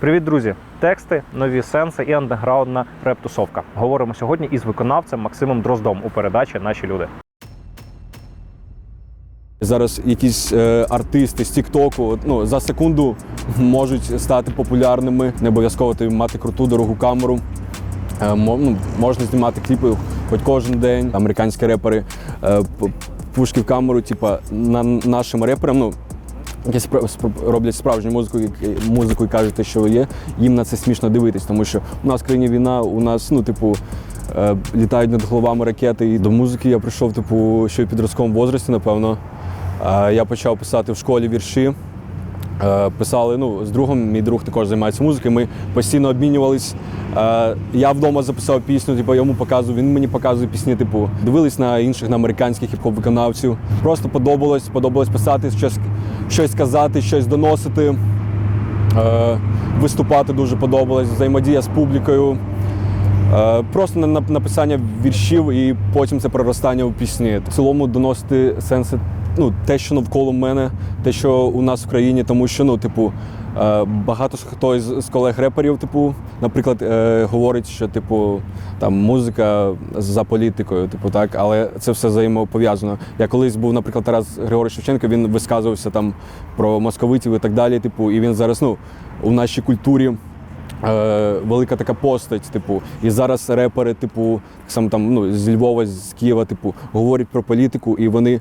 Привіт, друзі! Тексти, нові сенси і андеграундна реп-тусовка. Говоримо сьогодні із виконавцем Максимом Дроздом у передачі Наші люди. Зараз якісь е, артисти з Тіктоку ну, за секунду можуть стати популярними. Не обов'язково тобі мати круту дорогу камеру. Е, ну, можна знімати кліпи хоч кожен день. Американські репери е, пушки в камеру, типа на нашим реперам. Ну, які спра- спра- роблять справжню музику, і- музику і кажуть, те, що є, їм на це смішно дивитись, тому що у нас в країні війна, у нас, ну, типу, е, літають над головами ракети. І до музики я прийшов, типу, ще в підростковому возрасті, напевно. Е, Я почав писати в школі вірші. Е, Писали ну, з другом, мій друг також займається музикою. Ми постійно обмінювались. Е, Я вдома записав пісню, типу, йому показую, він мені показує пісні, типу, дивились на інших на американських хіп-хоп виконавців. Просто подобалось, подобалось писати, щось, щось казати, щось доносити. Е, Виступати дуже подобалось, взаємодія з публікою. Просто на- на- написання віршів і потім це проростання у пісні. В цілому доносити сенси, ну, те, що навколо мене, те, що у нас в країні, тому що, ну, типу, е, багато хто з колег-реперів, типу, наприклад, е, говорить, що типу там музика за політикою, типу, так, але це все взаємопов'язано. Я колись був, наприклад, Тарас Григорій Шевченко, він висказувався там про московитів і так далі. Типу, і він зараз, ну, у нашій культурі е, велика така постать, типу, і зараз репери, типу, саме там ну, з Львова, з Києва, типу, говорять про політику, і вони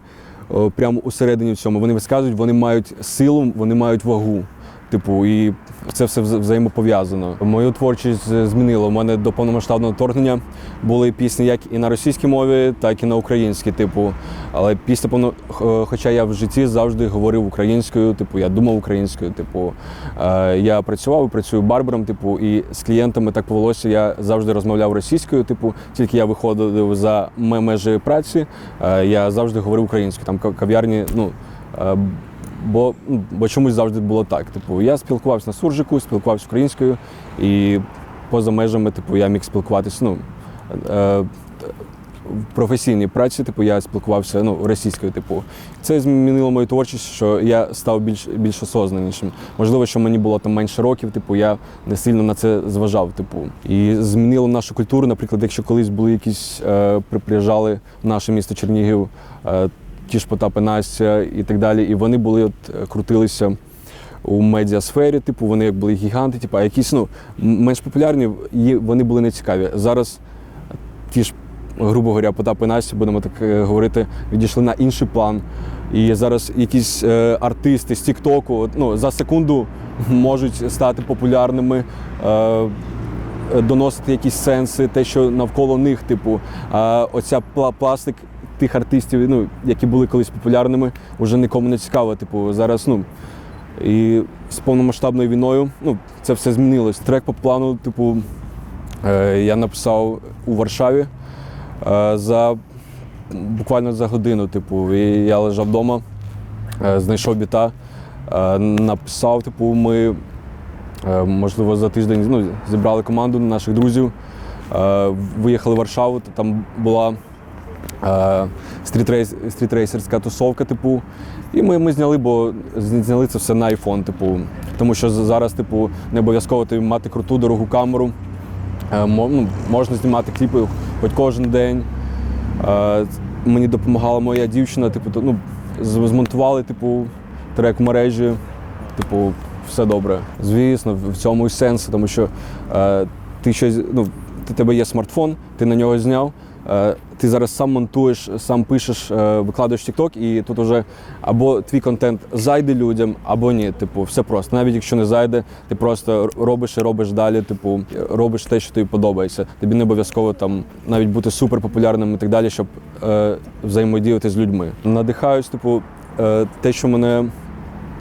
прямо усередині в цьому. Вони висказують, вони мають силу, вони мають вагу. Типу, і це все взаємопов'язано. Мою творчість е, змінило. У мене до повномасштабного вторгнення були пісні як і на російській мові, так і на українській. Типу, але після повно, хоча я в житті завжди говорив українською, типу, я думав українською. Типу, е, я працював і працюю барбером, типу, і з клієнтами так повелося. Я завжди розмовляв російською. Типу, тільки я виходив за ме- межі праці, е, я завжди говорив українською. Там кав'ярні, ну. Бо, ну, бо чомусь завжди було так. Типу, я спілкувався на суржику, спілкувався українською, і поза межами, типу, я міг спілкуватися. Ну, е, в професійній праці, типу, я спілкувався ну, російською, типу. Це змінило мою творчість, що я став більш, більш осознанішим. Можливо, що мені було там менше років, типу, я не сильно на це зважав. Типу. І змінило нашу культуру. Наприклад, якщо колись були якісь е, приїжджали в наше місто Чернігів, е, ті ж Потап і Настя і так далі, і вони були от, е, крутилися. У медіасфері, типу, вони як були гіганти, типу, а якісь ну, менш популярні, і вони були нецікаві. Зараз ті ж, грубо говоря, Потап і Настя, будемо так е, говорити, відійшли на інший план. І зараз якісь е, артисти з Тіктоку ну, за секунду можуть стати популярними, е, доносити якісь сенси, те, що навколо них, типу, оця пластик тих артистів, ну, які були колись популярними, вже нікому не цікаво. Типу, зараз, ну. І з повномасштабною війною ну, це все змінилось. Трек по плану, типу, е, я написав у Варшаві е, за буквально за годину. Типу, і я лежав вдома, е, знайшов біта, е, написав, типу, ми, е, можливо, за тиждень ну, зібрали команду наших друзів, е, виїхали в Варшаву, там була стрітрейсерська тусовка, типу. І ми, ми зняли, бо зняли це все на iPhone, типу. Тому що зараз, типу, не обов'язково тобі мати круту дорогу камеру. Е, ну, можна знімати кліпи хоч кожен день. Е, мені допомагала моя дівчина, типу, ну, змонтували, типу, трек мережі, типу, все добре. Звісно, в цьому і сенс, тому що е, ти щось, ну, ти тебе є смартфон, ти на нього зняв. Е, Ти зараз сам монтуєш, сам пишеш, е, викладаєш TikTok, і тут вже або твій контент зайде людям, або ні. Типу, все просто. Навіть якщо не зайде, ти просто робиш і робиш далі. Типу, робиш те, що тобі подобається. Тобі не обов'язково там навіть бути суперпопулярним і так далі, щоб е, взаємодіяти з людьми. Надихаюсь, типу, е, те, що мене,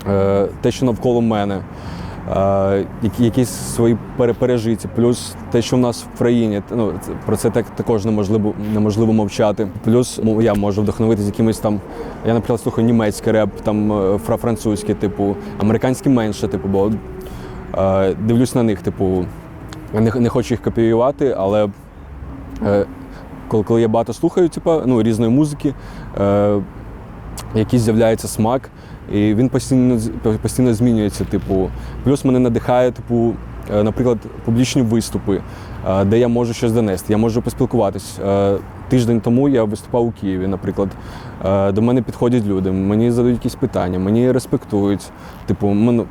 е, те, що навколо мене. Які- якісь свої пере- пережиті, плюс те, що в нас в країні, ну про це так також неможливо неможливо мовчати. Плюс я можу вдохновитися якимось там. Я, наприклад, слухаю німецький реп, там е, фра- французький, типу, американський менше, типу, бо е, дивлюсь на них, типу, не, не хочу їх копіювати, але е, коли, коли я багато слухаю, типу, ну, різної музики, е, якийсь з'являється смак, і він постійно постійно змінюється. Типу, плюс мене надихає, типу, е, наприклад, публічні виступи, е, де я можу щось донести, я можу поспілкуватись. Е, Тиждень тому я виступав у Києві, наприклад. До мене підходять люди, мені задають якісь питання, мені респектують. Типу,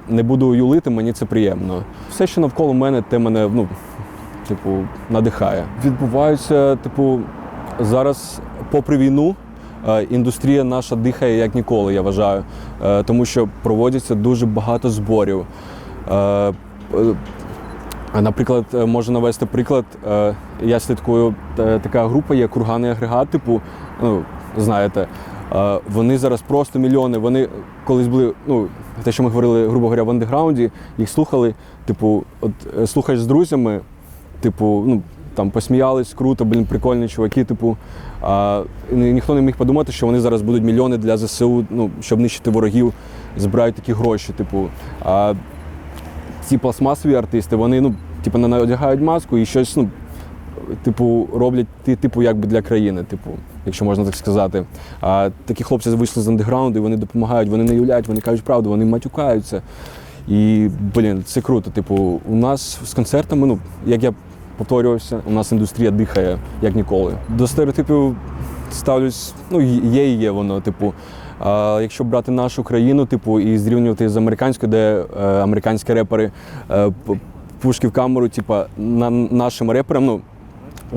не буду юлити, мені це приємно. Все, що навколо мене, те мене ну, типу, надихає. Відбуваються, типу, зараз, попри війну, індустрія наша дихає як ніколи, я вважаю. Е, Тому що проводяться дуже багато зборів. Е, е, Наприклад, е, можу навести приклад. е, Я слідкую е, така група, є курганний агрегат, типу, ну, знаєте, е, вони зараз просто мільйони. Вони колись були, ну, те, що ми говорили, грубо говоря, в андеграунді, їх слухали. Типу, от е, слухаєш з друзями, типу, ну. Там посміялись, круто, блін, прикольні чуваки. Типу, а, ніхто не міг подумати, що вони зараз будуть мільйони для ЗСУ, ну, щоб нищити ворогів, збирають такі гроші. Типу, а, ці пластмасові артисти, вони ну, типу, не одягають маску і щось, ну, типу, роблять типу, якби для країни, типу, якщо можна так сказати. А такі хлопці вийшли з андеграунду, і вони допомагають, вони не юлять, вони кажуть правду, вони матюкаються. І, блін, це круто. Типу, у нас з концертами, ну, як я повторювався, у нас індустрія дихає як ніколи. До стереотипів ставлюсь, ну, є і є воно, типу. А якщо брати нашу країну, типу, і зрівнювати з американською, де е, американські репери е, пушки в камеру, типу, на нашим реперам, ну.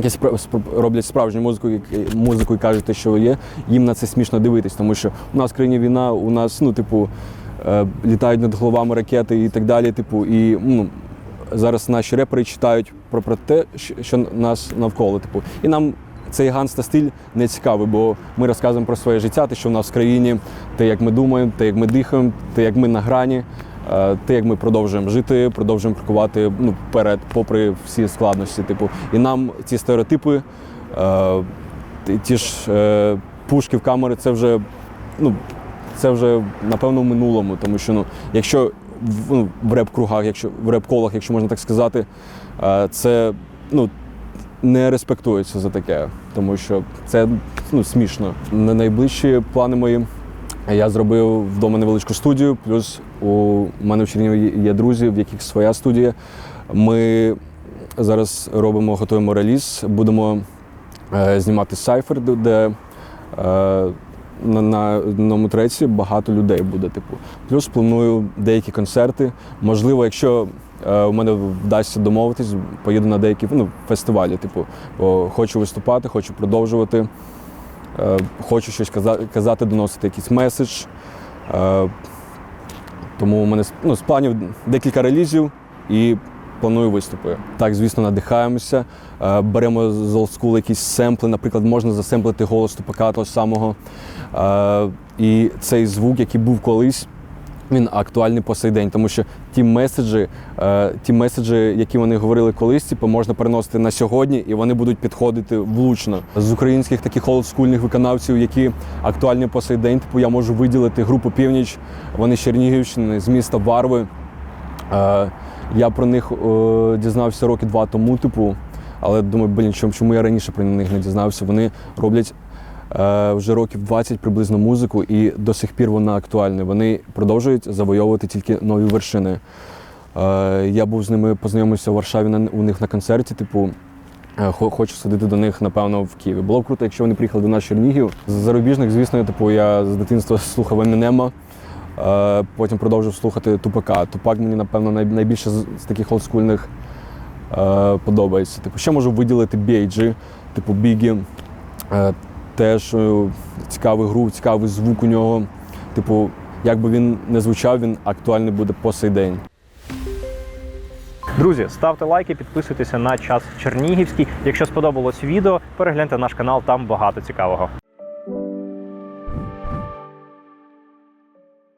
Які роблять справжню музику, і- музику і кажуть те, що є, їм на це смішно дивитись, тому що у нас в країні війна, у нас, ну, типу, е, літають над головами ракети і так далі. Типу, і ну, зараз наші репери читають про, про те, що, нас навколо. Типу. І нам цей ганста стиль не цікавий, бо ми розказуємо про своє життя, те, що в нас в країні, те, як ми думаємо, те, як ми дихаємо, те, як ми на грані, е, те, як ми продовжуємо жити, продовжуємо крокувати ну, вперед, попри всі складності. Типу. І нам ці стереотипи, е, ті ж е, пушки в камери, це вже. Ну, це вже напевно в минулому, тому що ну, якщо в, ну, в реп-кругах, якщо в реп-колах, якщо можна так сказати, е, це ну, не респектується за таке, тому що це ну, смішно. На найближчі плани мої я зробив вдома невеличку студію, плюс у мене в Чернігові є друзі, в яких своя студія. Ми зараз робимо, готуємо реліз, будемо е, знімати сайфер, де е, на, на одному треці багато людей буде. Типу. Плюс планую деякі концерти. Можливо, якщо е, у мене вдасться домовитись, поїду на деякі ну, фестивалі. Типу, Бо хочу виступати, хочу продовжувати, е, хочу щось казати, казати, доносити якийсь меседж. Е, тому у мене ну, з планів декілька релізів і планую виступи. Так, звісно, надихаємося. Е, Беремо з олдскул якісь семпли. Наприклад, можна засемплити голос тупака того самого. Е, І цей звук, який був колись. Він актуальний по сей день, тому що ті меседжі, е, ті меседжі, які вони говорили колись, типу, можна переносити на сьогодні, і вони будуть підходити влучно. З українських таких олдскульних виконавців, які актуальні по сей день, типу, я можу виділити групу Північ, вони з Чернігівщини, з міста Варви. Я про них е, дізнався роки два тому, типу, але думаю, блін, чому, чому я раніше про них не дізнався? Вони роблять е, вже років 20 приблизно музику, і до сих пір вона актуальна. Вони продовжують завойовувати тільки нові вершини. Е, я був з ними познайомився в Варшаві на, у них на концерті, типу. е, Хочу садити до них, напевно, в Києві. Було б круто, якщо вони приїхали до нас Чернігів. З зарубіжних, звісно, типу, я з дитинства слухав Емінема. Е, Потім продовжив слухати Тупака. Тупак мені, напевно, найбільше з, таких олдскульних е, подобається. Типу, ще можу виділити Бейджі, типу Бігі. Е, теж цікавий грув, цікавий звук у нього. Типу, як би він не звучав, він актуальний буде по сей день. Друзі, ставте лайки, підписуйтеся на час Чернігівський. Якщо сподобалось відео, перегляньте наш канал, там багато цікавого.